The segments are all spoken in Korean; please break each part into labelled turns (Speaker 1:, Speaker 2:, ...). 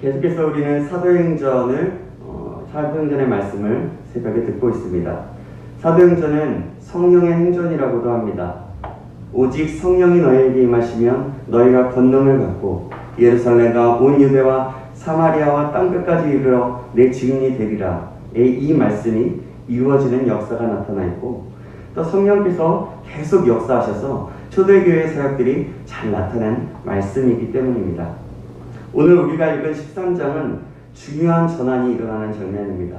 Speaker 1: 계속해서 우리는 사도행전을 어, 사도행전의 말씀을 새벽에 듣고 있습니다. 사도행전은 성령의 행전이라고도 합니다. 오직 성령이 너희에게 임하시면 너희가 권능을 받고 예루살렘과 온 유대와 사마리아와 땅 끝까지 이르러 내 증인이 되리라. 이 말씀이 이루어지는 역사가 나타나 있고 또 성령께서 계속 역사하셔서 초대교회 사역들이 잘 나타난 말씀이기 때문입니다. 오늘 우리가 읽은 13장은 중요한 전환이 일어나는 장면입니다.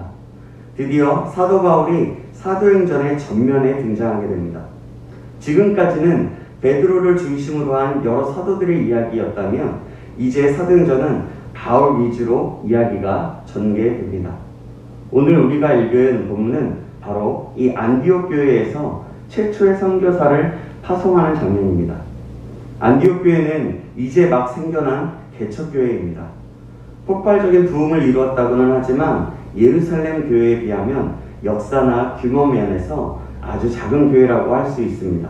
Speaker 1: 드디어 사도 바울이 사도행전의 전면에 등장하게 됩니다. 지금까지는 베드로를 중심으로 한 여러 사도들의 이야기였다면 이제 사도행전은 바울 위주로 이야기가 전개됩니다. 오늘 우리가 읽은 본문은 바로 이 안디옥 교회에서 최초의 선교사를 파송하는 장면입니다. 안디옥 교회는 이제 막 생겨난 개척 교회입니다. 폭발적인 부흥을 이루었다고는 하지만 예루살렘 교회에 비하면 역사나 규모 면에서 아주 작은 교회라고 할 수 있습니다.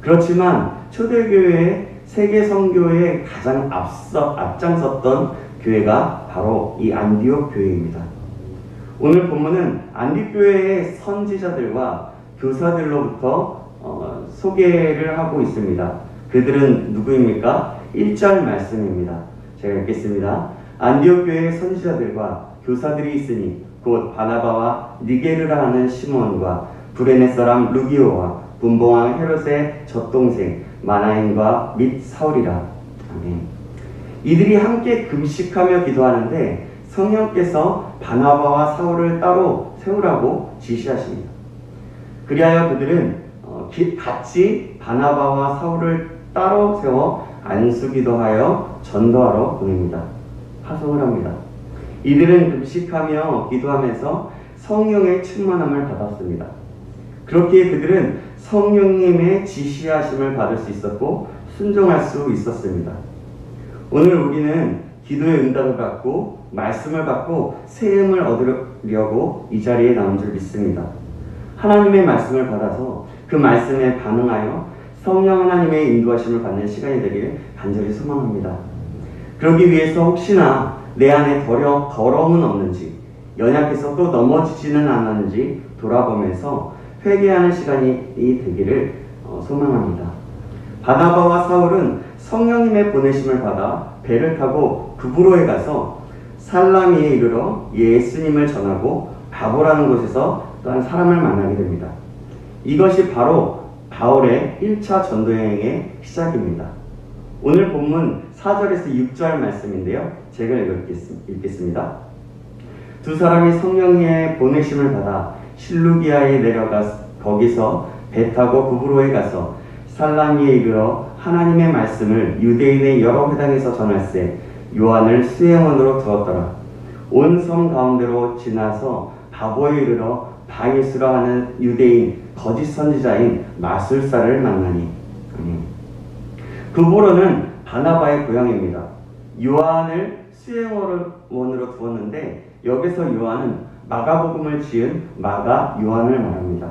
Speaker 1: 그렇지만 초대교회의 세계 선교에 가장 앞서 앞장섰던 교회가 바로 이 안디옥 교회입니다. 오늘 본문은 안디옥 교회의 선지자들과 교사들로부터 어, 소개를 하고 있습니다. 그들은 누구입니까? 1절 말씀입니다. 제가 읽겠습니다. 안디옥 교회의 선지자들과 교사들이 있으니 곧 바나바와 니게르라 하는 시몬과 브레네 사람 루기오와 분봉왕 헤롯의 젖동생 마나인과 및 사울이라. 아멘. 이들이 함께 금식하며 기도하는데 성령께서 바나바와 사울을 따로 세우라고 지시하십니다. 그리하여 그들은 어, 기- 같이 바나바와 사울을 따로 세워 안수기도 하여 전도하러 보냅니다. 파송을 합니다. 이들은 금식하며 기도하면서 성령의 충만함을 받았습니다. 그렇게 그들은 성령님의 지시하심을 받을 수 있었고 순종할 수 있었습니다. 오늘 우리는 기도의 응답을 받고 말씀을 받고 세움을 얻으려고 이 자리에 나온 줄 믿습니다. 하나님의 말씀을 받아서 그 말씀에 반응하여 성령 하나님의 인도하심을 받는 시간이 되길 간절히 소망합니다. 그러기 위해서 혹시나 내 안에 더러, 더러움은 없는지 연약해서 또 넘어지지는 않았는지 돌아보면서 회개하는 시간이 되기를 어, 소망합니다. 바나바와 사울은 성령님의 보내심을 받아 배를 타고 구브로에 가서 살라미에 이르러 예수님을 전하고 바보라는 곳에서 또한 사람을 만나게 됩니다. 이것이 바로 바울의 1차 전도여행의 시작입니다. 오늘 본문 4절에서 6절 말씀인데요. 제가 읽겠습- 읽겠습니다. 두 사람이 성령의 보내심을 받아 실루기아에 내려가 거기서 배 타고 구브로에 가서 살라미에 이르러 하나님의 말씀을 유대인의 여러 회당에서 전할세 요한을 수행원으로 두었더라. 온성 가운데로 지나서 바보에 이르러 바예수라 하는 유대인 거짓 선지자인 마술사를 만나니. 구브로는 바나바의 고향입니다. 요한을 수행원으로 두었는데 여기서 요한은 마가복음을 지은 마가 요한을 말합니다.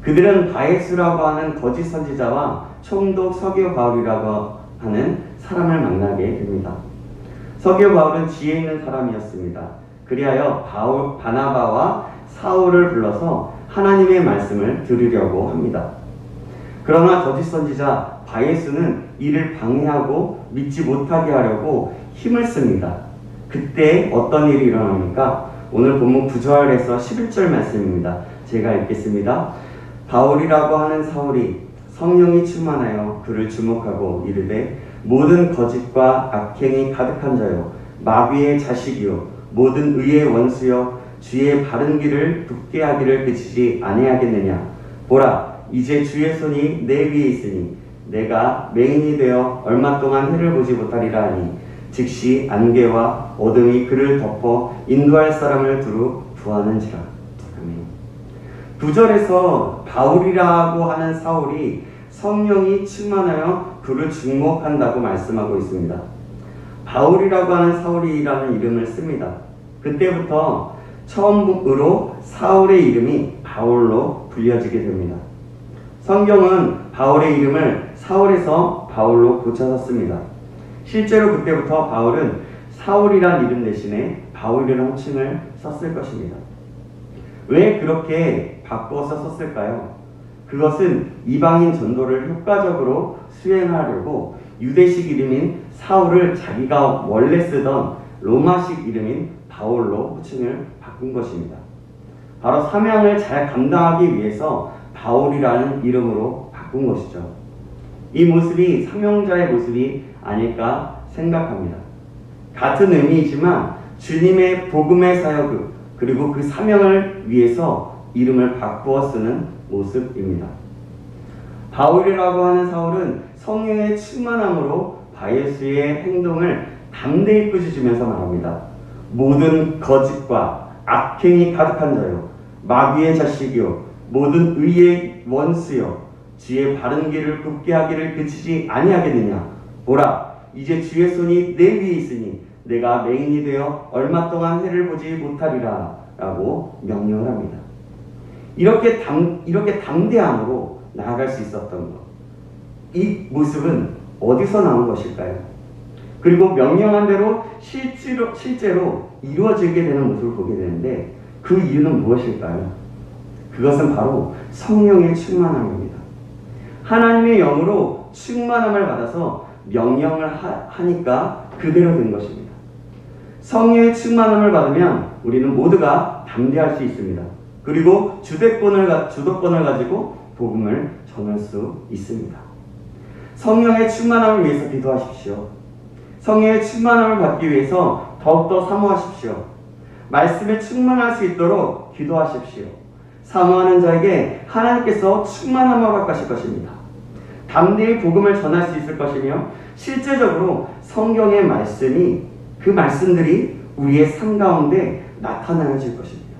Speaker 1: 그들은 바에스라고 하는 거짓 선지자와 총독 서교 바울이라고 하는 사람을 만나게 됩니다. 서교 바울은 지혜 있는 사람이었습니다. 그리하여 바울, 바나바와 사울을 불러서 하나님의 말씀을 들으려고 합니다. 그러나 거짓 선지자 바예수는 이를 방해하고 믿지 못하게 하려고 힘을 씁니다. 그때 어떤 일이 일어납니까? 오늘 본문 9절에서 11절 말씀입니다. 제가 읽겠습니다. 바울이라고 하는 사울이 성령이 충만하여 그를 주목하고 이르되 모든 거짓과 악행이 가득한 자요 마귀의 자식이요 모든 의의 원수여 주의 바른 길을 굳게 하기를 그치지 아니하겠느냐 보라 이제 주의 손이 내 위에 있으니 내가 맹인이 되어 얼마 동안 해를 보지 못하리라 하니 즉시 안개와 어둠이 그를 덮어 인도할 사람을 두루 구하는지라 아멘. 9절에서 바울이라고 하는 사울이 성령이 충만하여 그를 주목한다고 말씀하고 있습니다. 바울이라고 하는 사울이라는 이름을 씁니다. 그때부터 처음으로 사울의 이름이 바울로 불려지게 됩니다. 성경은 바울의 이름을 사울에서 바울로 고쳐서 씁니다. 실제로 그때부터 바울은 사울이란 이름 대신에 바울이라는 호칭을 썼을 것입니다. 왜 그렇게 바꿔서 썼을까요? 그것은 이방인 전도를 효과적으로 수행하려고 유대식 이름인 사울을 자기가 원래 쓰던 로마식 이름인 바울로 호칭을 바꾼 것입니다. 바로 사명을 잘 감당하기 위해서 바울이라는 이름으로 바꾼 것이죠. 이 모습이 사명자의 모습이 아닐까 생각합니다. 같은 의미이지만 주님의 복음의 사역 그리고 그 사명을 위해서 이름을 바꾸어 쓰는 모습입니다. 바울이라고 하는 사울은 성령의 충만함으로 바예수의 행동을 담대히 꾸짖으면서 말합니다. 모든 거짓과 악행이 가득한 자요 마귀의 자식이요 모든 의의 원수요 주의 바른 길을 굽게 하기를 그치지 아니하겠느냐 보라 이제 주의 손이 내 위에 있으니 내가 맹인이 되어 얼마 동안 해를 보지 못하리라 라고 명령을 합니다. 이렇게 담, 이렇게 담대함으로 나아갈 수 있었던 것. 이 모습은 어디서 나온 것일까요? 그리고 명령한 대로 실제로, 실제로 이루어지게 되는 모습을 보게 되는데 그 이유는 무엇일까요? 그것은 바로 성령의 충만함입니다. 하나님의 영으로 충만함을 받아서 명령을 하, 하니까 그대로 된 것입니다. 성령의 충만함을 받으면 우리는 모두가 담대할 수 있습니다. 그리고 주대권을 가- 주도권을 가지고 복음을 전할 수 있습니다. 성령의 충만함을 위해서 기도하십시오. 성령의 충만함을 받기 위해서 더욱더 사모하십시오. 말씀에 충만할 수 있도록 기도하십시오. 사모하는 자에게 하나님께서 충만함을 허락하실 것입니다. 담대히 복음을 전할 수 있을 것이며 실제적으로 성경의 말씀이 그 말씀들이 우리의 삶 가운데 나타나질 것입니다.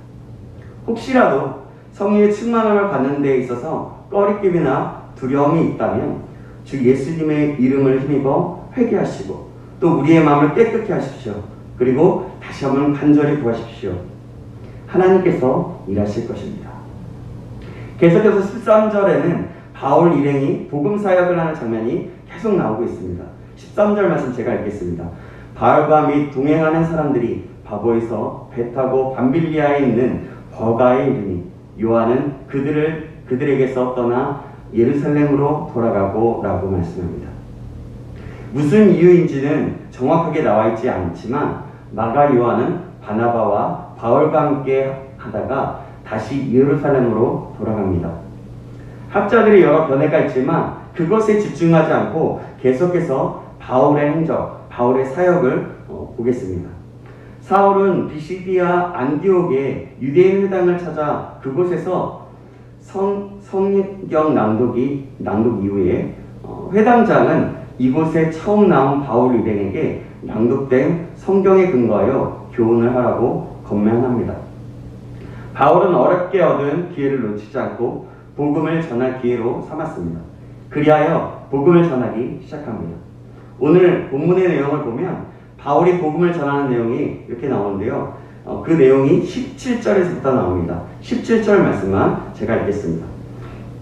Speaker 1: 혹시라도 성령의 충만함을 받는 데 있어서 꺼리낌이나 두려움이 있다면 주 예수님의 이름을 힘입어 회개하시고 또 우리의 마음을 깨끗게 하십시오. 그리고 다시 한번 간절히 구하십시오. 하나님께서 일하실 것입니다. 계속해서 13절에는 바울 일행이 복음 사역을 하는 장면이 계속 나오고 있습니다. 13절 말씀 제가 읽겠습니다. 바울과 및 동행하는 사람들이 바보에서 배 타고 밤빌리아에 있는 버가에 이르니 요한은 그들을 그들에게서 떠나 예루살렘으로 돌아가고 라고 말씀합니다. 무슨 이유인지는 정확하게 나와 있지 않지만 마가 요한은 바나바와 바울과 함께 하다가 다시 예루살렘으로 돌아갑니다. 학자들이 여러 견해가 있지만 그것에 집중하지 않고 계속해서 바울의 행적, 바울의 사역을 어, 보겠습니다. 사울은 비시디아 안디옥의 유대인 회당을 찾아 그곳에서 성, 성경 낭독이 낭독 이후에 어, 회당장은 이곳에 처음 나온 바울 일행에게 낭독된 성경에 근거하여 교훈을 하라고 건면합니다. 바울은 어렵게 얻은 기회를 놓치지 않고 복음을 전할 기회로 삼았습니다. 그리하여 복음을 전하기 시작합니다. 오늘 본문의 내용을 보면 바울이 복음을 전하는 내용이 이렇게 나오는데요. 어, 그 내용이 17절에서부터 나옵니다. 17절 말씀만 제가 읽겠습니다.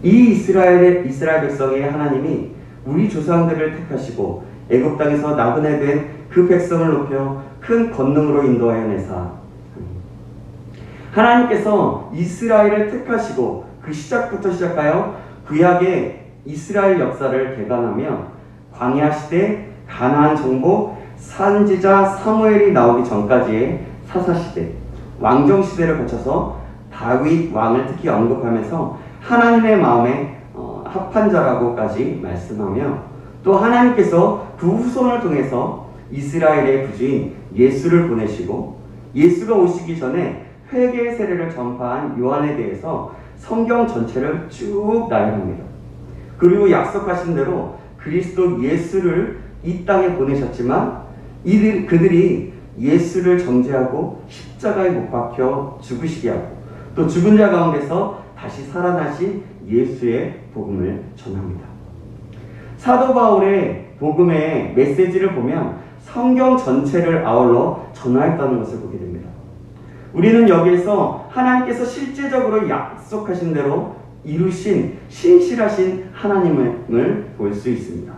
Speaker 1: 이 이스라엘의 이스라엘 백성의 하나님이 우리 조상들을 택하시고 애굽 땅에서 나그네 된 그 백성을 높여 큰 권능으로 인도하여 내사. 하나님께서 이스라엘을 택하시고 그 시작부터 시작하여 구약의 이스라엘 역사를 개관하며 광야 시대, 가나안 정복, 산지자 사무엘이 나오기 전까지의 사사 시대, 왕정 시대를 거쳐서 다윗 왕을 특히 언급하면서 하나님의 마음에 어, 합한 자라고까지 말씀하며 또 하나님께서 그 후손을 통해서 이스라엘의 구주인 예수를 보내시고 예수가 오시기 전에 회개의 세례를 전파한 요한에 대해서 성경 전체를 쭉 나열합니다. 그리고 약속하신 대로 그리스도 예수를 이 땅에 보내셨지만 이들 그들이 예수를 정죄하고 십자가에 못 박혀 죽으시게 하고 또 죽은 자 가운데서 다시 살아나신 예수의 복음을 전합니다. 사도 바울의 복음의 메시지를 보면 성경 전체를 아울러 전하였다는 것을 보게 됩니다. 우리는 여기에서 하나님께서 실제적으로 약속하신 대로 이루신 신실하신 하나님을 볼 수 있습니다.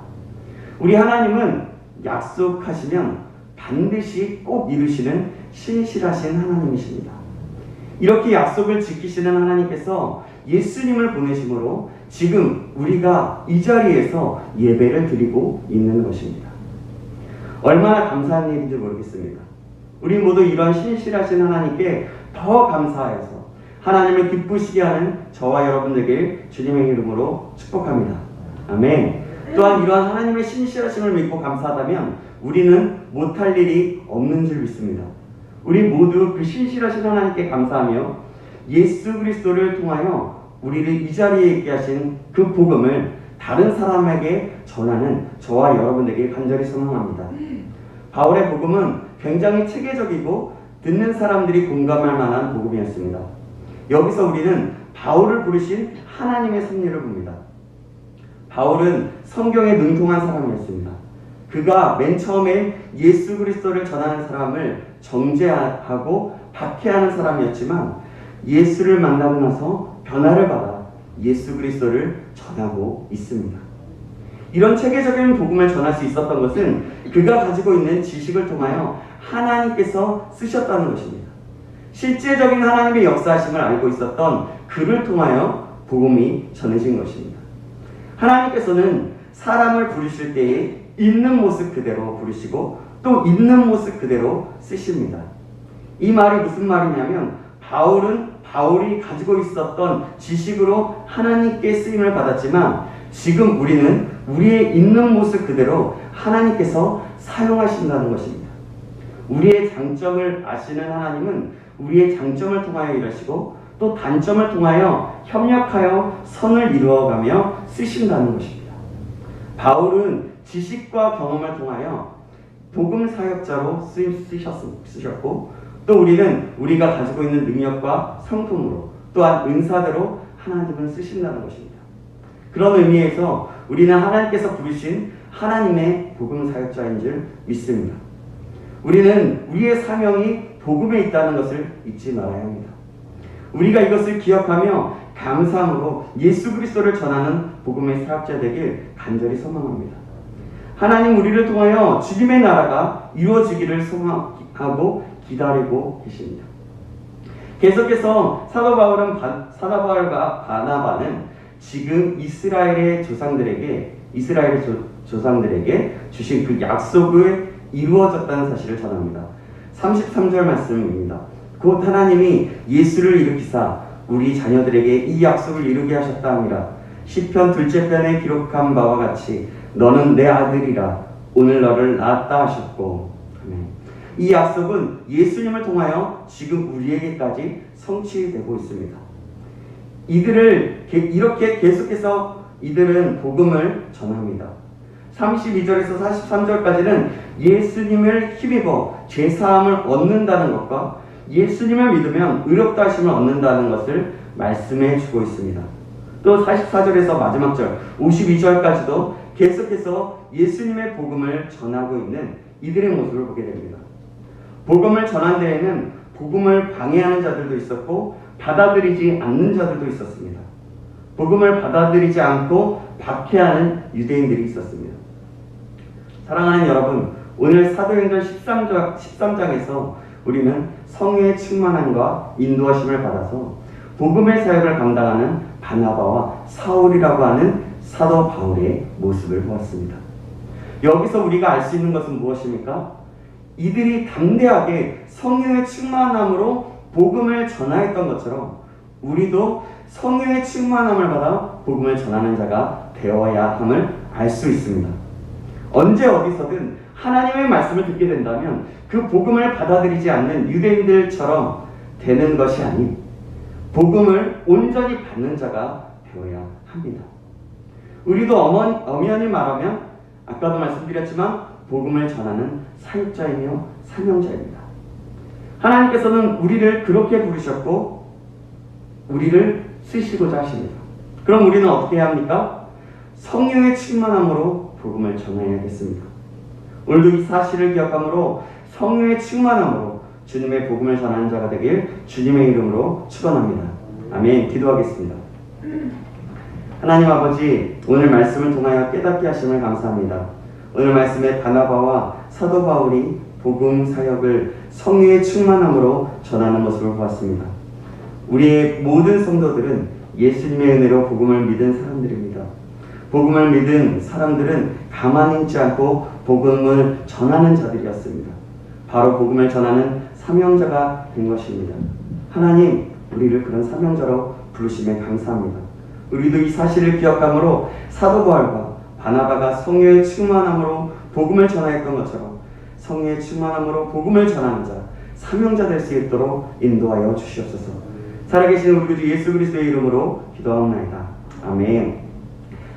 Speaker 1: 우리 하나님은 약속하시면 반드시 꼭 이루시는 신실하신 하나님이십니다. 이렇게 약속을 지키시는 하나님께서 예수님을 보내심으로 지금 우리가 이 자리에서 예배를 드리고 있는 것입니다. 얼마나 감사한 일인지 모르겠습니다. 우리 모두 이런 신실하신 하나님께 더 감사하여서 하나님을 기쁘시게 하는 저와 여러분들에게 주님의 이름으로 축복합니다. 아멘. 또한 이러한 하나님의 신실하심을 믿고 감사하다면 우리는 못할 일이 없는 줄 믿습니다. 우리 모두 그 신실하신 하나님께 감사하며 예수 그리스도를 통하여 우리를 이 자리에 있게 하신 그 복음을 다른 사람에게 전하는 저와 여러분에게 간절히 소망합니다. 바울의 복음은 굉장히 체계적이고 듣는 사람들이 공감할 만한 복음이었습니다. 여기서 우리는 바울을 부르신 하나님의 섭리를 봅니다. 바울은 성경에 능통한 사람이었습니다. 그가 맨 처음에 예수 그리스도를 전하는 사람을 정죄하고 박해하는 사람이었지만 예수를 만나고 나서 변화를 받아 예수 그리스도를 전하고 있습니다. 이런 체계적인 복음을 전할 수 있었던 것은 그가 가지고 있는 지식을 통하여 하나님께서 쓰셨다는 것입니다. 실제적인 하나님의 역사하심을 알고 있었던 그를 통하여 복음이 전해진 것입니다. 하나님께서는 사람을 부르실 때에 있는 모습 그대로 부르시고 또 있는 모습 그대로 쓰십니다. 이 말이 무슨 말이냐면 바울은 바울이 가지고 있었던 지식으로 하나님께 쓰임을 받았지만 지금 우리는 우리의 있는 모습 그대로 하나님께서 사용하신다는 것입니다. 우리의 장점을 아시는 하나님은 우리의 장점을 통하여 일하시고 또 단점을 통하여 협력하여 선을 이루어가며 쓰신다는 것입니다. 바울은 지식과 경험을 통하여 복음 사역자로 쓰셨고 또 우리는 우리가 가지고 있는 능력과 성품으로 또한 은사대로 하나님을 쓰신다는 것입니다. 그런 의미에서 우리는 하나님께서 부르신 하나님의 복음 사역자인 줄 믿습니다. 우리는 우리의 사명이 복음에 있다는 것을 잊지 말아야 합니다. 우리가 이것을 기억하며 감사함으로 예수 그리스도를 전하는 복음의 사역자 되길 간절히 소망합니다. 하나님 우리를 통하여 주님의 나라가 이루어지기를 소망하고 기다리고 계십니다. 계속해서 사도 바울은 사도 바울과 바나바는 지금 이스라엘의 조상들에게 이스라엘 조, 조상들에게 주신 그 약속을 이루어졌다는 사실을 전합니다. 33절 말씀입니다. 곧 하나님이 예수를 일으키사 우리 자녀들에게 이 약속을 이루게 하셨다 합니다. 시편 둘째 편에 기록한 바와 같이 너는 내 아들이라 오늘 너를 낳았다 하셨고. 이 약속은 예수님을 통하여 지금 우리에게까지 성취되고 있습니다. 이들을 이렇게 계속해서 이들은 복음을 전합니다. 32절에서 43절까지는 예수님을 힘입어 죄사함을 얻는다는 것과 예수님을 믿으면 의롭다 하심을 얻는다는 것을 말씀해 주고 있습니다. 또 44절에서 마지막 절 52절까지도 계속해서 예수님의 복음을 전하고 있는 이들의 모습을 보게 됩니다. 복음을 전한 데에는 복음을 방해하는 자들도 있었고 받아들이지 않는 자들도 있었습니다. 복음을 받아들이지 않고 박해하는 유대인들이 있었습니다. 사랑하는 여러분, 오늘 사도행전 13장, 13장에서 우리는 성령의 충만함과 인도하심을 받아서 복음의 사역을 감당하는 바나바와 사울이라고 하는 사도 바울의 모습을 보았습니다. 여기서 우리가 알 수 있는 것은 무엇입니까? 이들이 담대하게 성령의 충만함으로 복음을 전하였던 것처럼 우리도 성령의 충만함을 받아 복음을 전하는 자가 되어야 함을 알 수 있습니다. 언제 어디서든 하나님의 말씀을 듣게 된다면 그 복음을 받아들이지 않는 유대인들처럼 되는 것이 아닌 복음을 온전히 받는 자가 되어야 합니다. 우리도 어머니, 엄연히 말하면 아까도 말씀드렸지만 복음을 전하는 사역자이며 사명자입니다. 하나님께서는 우리를 그렇게 부르셨고 우리를 쓰시고자 하십니다. 그럼 우리는 어떻게 해야 합니까? 성령의 충만함으로 복음을 전해야겠습니다. 오늘도 이 사실을 기억함으로 성령의 충만함으로 주님의 복음을 전하는 자가 되길 주님의 이름으로 축원합니다. 아멘. 기도하겠습니다. 하나님 아버지 오늘 말씀을 통하여 깨닫게 하심을 감사합니다. 오늘 말씀에 바나바와 사도 바울이 복음 사역을 성령의 충만함으로 전하는 모습을 보았습니다. 우리의 모든 성도들은 예수님의 은혜로 복음을 믿은 사람들입니다. 복음을 믿은 사람들은 가만히 있지 않고 복음을 전하는 자들이었습니다. 바로 복음을 전하는 사명자가 된 것입니다. 하나님, 우리를 그런 사명자로 부르심에 감사합니다. 우리도 이 사실을 기억함으로 사도 바울과 바나바가 성령의 충만함으로 복음을 전하였던 것처럼 성령의 충만함으로 복음을 전하는 자, 사명자 될 수 있도록 인도하여 주시옵소서. 살아계신 우리 주 예수 그리스도의 이름으로 기도하옵나이다. 아멘.